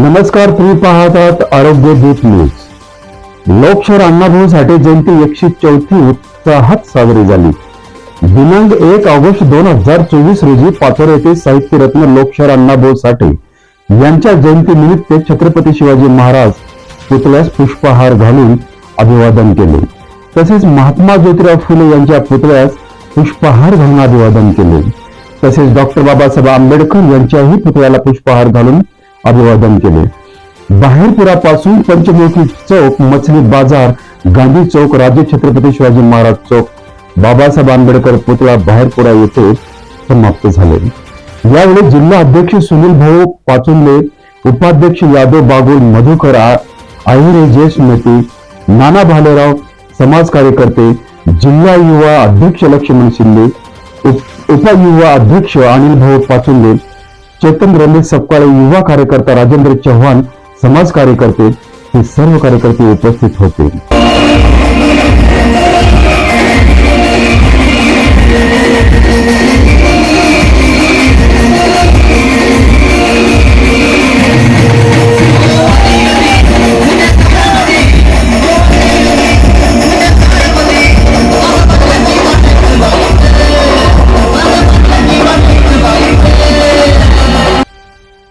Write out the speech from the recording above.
नमस्कार तुम्ही पाहतात आरोग्य दूत न्यूज. लोकशाहीर अण्णाभाऊ साठे जयंती एकशे चौथी उत्साहात साजरी झाली. दिनांक एक ऑगस्ट दोन हजार चोवीस रोजी पाथर येथे साहित्यरत्न लोकशाहीर अण्णाभाऊ साठे यांच्या जयंतीनिमित्त छत्रपती शिवाजी महाराज पुतळ्यास पुष्पहार घालून अभिवादन केले. तसेच महात्मा ज्योतिराव फुले यांच्या पुतळ्यास पुष्पहार घालून अभिवादन केले. तसेच डॉक्टर बाबासाहेब आंबेडकर यांच्याही पुतळ्याला पुष्पहार घालून अभिवादन केले. बाहेरपुरापासून पंचमुखी चौक मछली बाजार गांधी चौक राजे छत्रपती शिवाजी महाराज चौक बाबासाहेब आंबेडकर पुतळा बाहेरपुरा येथे समाप्त झाले. यावेळी जिल्हा अध्यक्ष सुनील भाऊ पाचुंबे उपाध्यक्ष यादव बागुल मधुकर आहिरे ज्येष्ठ नेते नाना भालेराव समाज कार्यकर्ते जिल्हा युवा अध्यक्ष लक्ष्मण शिंदे उप- उपयुवा अध्यक्ष अनिल भाऊ पाचुंबे चेतन रमेश सपकाळे युवा कार्यकर्ता राजेंद्र चव्हाण समाज कार्यकर्ते हे सर्व कार्यकर्ते उपस्थित होते.